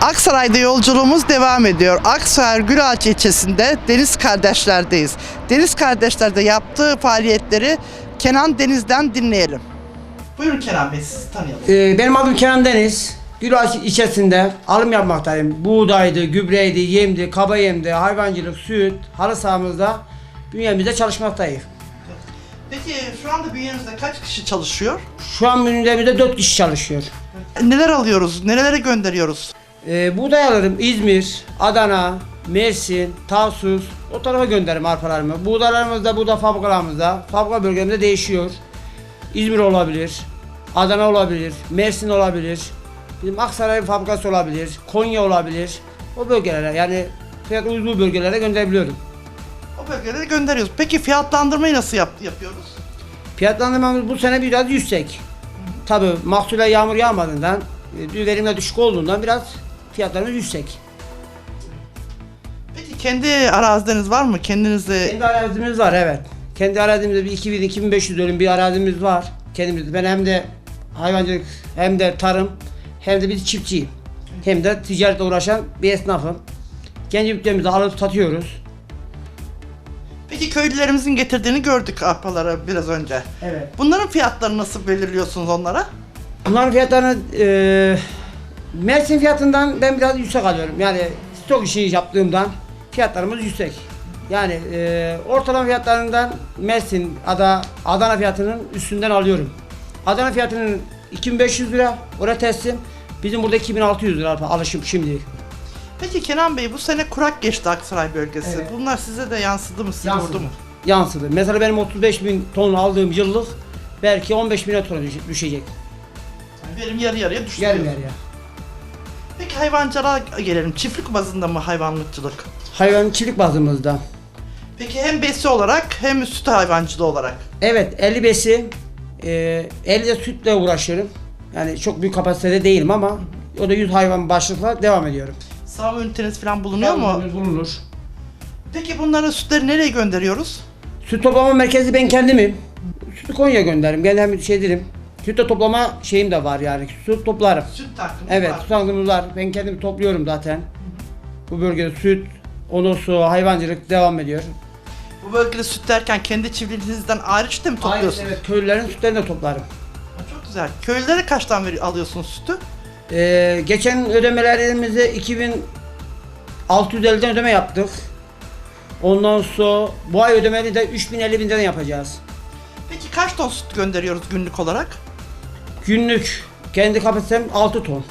Aksaray'da yolculuğumuz devam ediyor. Aksaray Gülağaç ilçesinde Deniz Kardeşler'deyiz. Deniz Kardeşler'de yaptığı faaliyetleri Kenan Deniz'den dinleyelim. Buyurun Kenan Bey sizi tanıyalım. Ee, benim adım Kenan Deniz. Gülağaç ilçesinde alım yapmaktayım. Buğdaydı, gübreydi, yemdi, kaba yemdi, hayvancılık, süt, halı sahamızda bünyemizde çalışmaktayız. Peki şu anda bünyenizde kaç kişi çalışıyor? Şu an bünyemizde 4 kişi çalışıyor. Neler alıyoruz? Nerelere gönderiyoruz? Ee, buğday alırım İzmir, Adana, Mersin, Tarsus o tarafa gönderirim arpalarımı. Buğdaylarımız da burada fabrikalarımızda, fabrika bölgemde değişiyor. İzmir olabilir, Adana olabilir, Mersin olabilir, bizim Aksaray fabrikası olabilir, Konya olabilir. O bölgelere yani fiyat uygun bölgelere gönderebiliyorum. O bölgelere gönderiyoruz. Peki fiyatlandırmayı nasıl yap- yapıyoruz? Fiyatlandırmamız bu sene biraz yüksek. Tabi mahsule yağmur yağmadığından, e, verimde düşük olduğundan biraz fiyatlarımız yüksek. Peki kendi arazileriniz var mı? Kendinizi Kendi arazimiz var evet. Kendi arazimizde bir 2000-2500 dönüm bir arazimiz var. Kendimizde. Ben hem de hayvancılık hem de tarım hem de bir çiftçiyim. Hem de ticaretle uğraşan bir esnafım. Kendi ülkemizde alıp satıyoruz. Peki köylülerimizin getirdiğini gördük arpalara biraz önce. Evet. Bunların fiyatlarını nasıl belirliyorsunuz onlara? Bunların fiyatlarını e, Mersin fiyatından ben biraz yüksek alıyorum. Yani stok işi yaptığımdan fiyatlarımız yüksek. Yani e, ortalama fiyatlarından Mersin, Ada, Adana fiyatının üstünden alıyorum. Adana fiyatının 2500 lira oraya teslim. Bizim burada 2600 lira alışım şimdi. Peki Kenan Bey bu sene kurak geçti Aksaray bölgesi. Evet. Bunlar size de yansıdı mı? Sizi Yansıdı. vurdu mu? Yansıdı. Mesela benim 35 bin ton aldığım yıllık belki 15 bin düş- düşecek. Yani verim yarı yarıya düştü. Diyorsun. yarıya. Hayvancılığa gelelim. Çiftlik bazında mı hayvanlıkçılık? Hayvan çiftlik bazımızda. Peki hem besi olarak hem süt hayvancılığı olarak. Evet 50 besi e, 50 de sütle uğraşıyorum. Yani çok büyük kapasitede değilim ama o da 100 hayvan başlıkla devam ediyorum. Sağım üniteniz falan bulunuyor mu? Bulunur. Peki bunların sütleri nereye gönderiyoruz? Süt toplama merkezi ben kendimim. Sütü Konya'ya gönderirim. Ben hem şey dedim. Süt de toplama şeyim de var yani. Süt toplarım. Süt takımı Evet, var. süt tankımız var. Ben kendim topluyorum zaten. Bu bölgede süt, ondan sonra hayvancılık devam ediyor. Bu bölgede süt derken kendi çiftliğinizden ayrıç da mı Ayrıca topluyorsunuz? evet, köylülerin sütlerini de toplarım. Ha, Çok güzel. Köylülere kaçtan veri alıyorsunuz sütü? Ee, geçen ödemelerimizi 2650'den ödeme yaptık. Ondan sonra bu ay ödemeni de 3050 binden yapacağız. Peki kaç ton süt gönderiyoruz günlük olarak? Günlük kendi kapasitem 6 ton.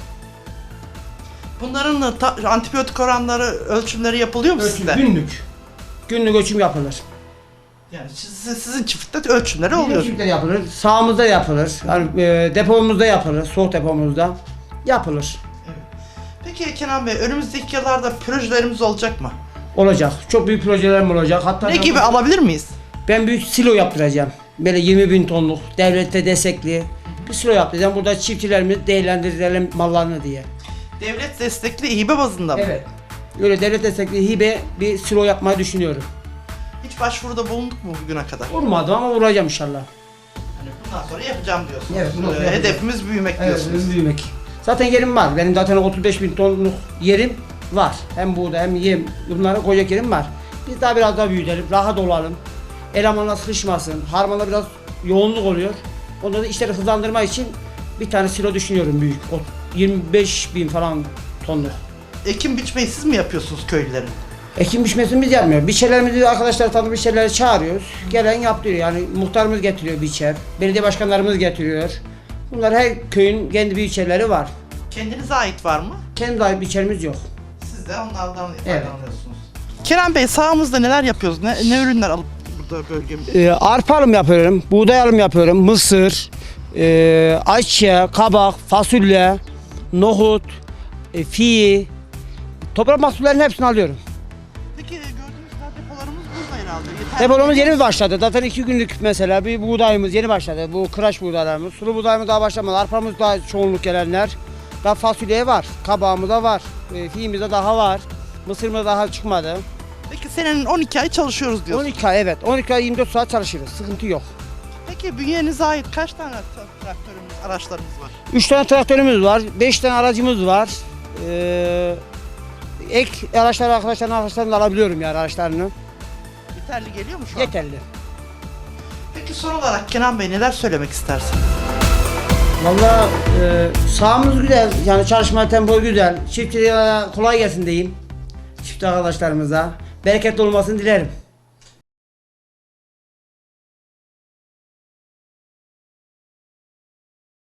Bunların da ta- antibiyotik oranları, ölçümleri yapılıyor mu sizde? Günlük. Günlük ölçüm yapılır. Yani sizin, sizin çiftlikte ölçümleri oluyor. Günlük de yapılır. Sağımızda yapılır. Yani e, depomuzda yapılır. Soğuk depomuzda yapılır. Peki Kenan Bey önümüzdeki yıllarda projelerimiz olacak mı? Olacak. Çok büyük projelerim olacak. Hatta Ne ben- gibi alabilir miyiz? Ben büyük silo yaptıracağım. Böyle 20 bin tonluk, devlette destekli bir silo yaptıracağım. Burada çiftçilerimiz değerlendirelim mallarını diye. Devlet destekli hibe bazında mı? Evet. Öyle devlet destekli hibe bir silo yapmayı düşünüyorum. Hiç başvuruda bulunduk mu bugüne kadar? Olmadı ama vuracağım inşallah. Hani bundan sonra yapacağım diyorsunuz. Evet, bundan sonra Ee, yapacağım. Hedefimiz büyümek diyorsunuz. büyümek. Zaten yerim var. Benim zaten 35 bin tonluk yerim var. Hem buğday hem yem bunlara koyacak yerim var. Biz daha biraz daha büyütelim, rahat olalım. Elemanla sıkışmasın. Harmanda biraz yoğunluk oluyor. Onda da işleri hızlandırmak için bir tane silo düşünüyorum büyük. O 25 bin falan tonluk. Ekim biçmeyi siz mi yapıyorsunuz köylülerin? Ekim biçmesini biz yapmıyoruz. Biçerlerimizi arkadaşlar tanıdık biçerleri çağırıyoruz. Gelen yaptırıyor. Yani muhtarımız getiriyor biçer. Belediye başkanlarımız getiriyor. Bunlar her köyün kendi biçerleri var. Kendinize ait var mı? Kendi ait biçerimiz yok. Siz de onlardan Evet. faydalanıyorsunuz. Kenan Bey sahamızda neler yapıyoruz? Ne, ne ürünler alıp burada bölgemizde? Ee, arpa alım yapıyorum, buğday alım yapıyorum, mısır, e, ayçiçeği, kabak, fasulye, nohut, e, fi, toprak mahsullerinin hepsini alıyorum. Peki gördüğünüz gibi depolarımız burada herhalde. Yeter Depolomuz yeni başladı. Zaten iki günlük mesela bir buğdayımız yeni başladı. Bu kıraç buğdaylarımız. Sulu buğdayımız daha başlamadı. Arpamız daha çoğunluk gelenler. Daha fasulye var. Kabağımız da var. E, fiğimiz de daha var. Mısırımız daha çıkmadı. Peki senenin 12 ay çalışıyoruz diyorsun. 12 ay evet. 12 ay 24 saat çalışırız. Sıkıntı yok. Peki bünyenize ait kaç tane tra- traktörümüz, araçlarımız var? 3 tane traktörümüz var. 5 tane aracımız var. Ee, ek araçları arkadaşların arkadaşlarını da alabiliyorum yani araçlarını. Yeterli geliyor mu şu an? Yeterli. Peki son olarak Kenan Bey neler söylemek istersin? Valla e, sahamız güzel yani çalışma tempo güzel. Çiftçilere kolay gelsin diyeyim. Çift arkadaşlarımıza. Bereketli olmasını dilerim.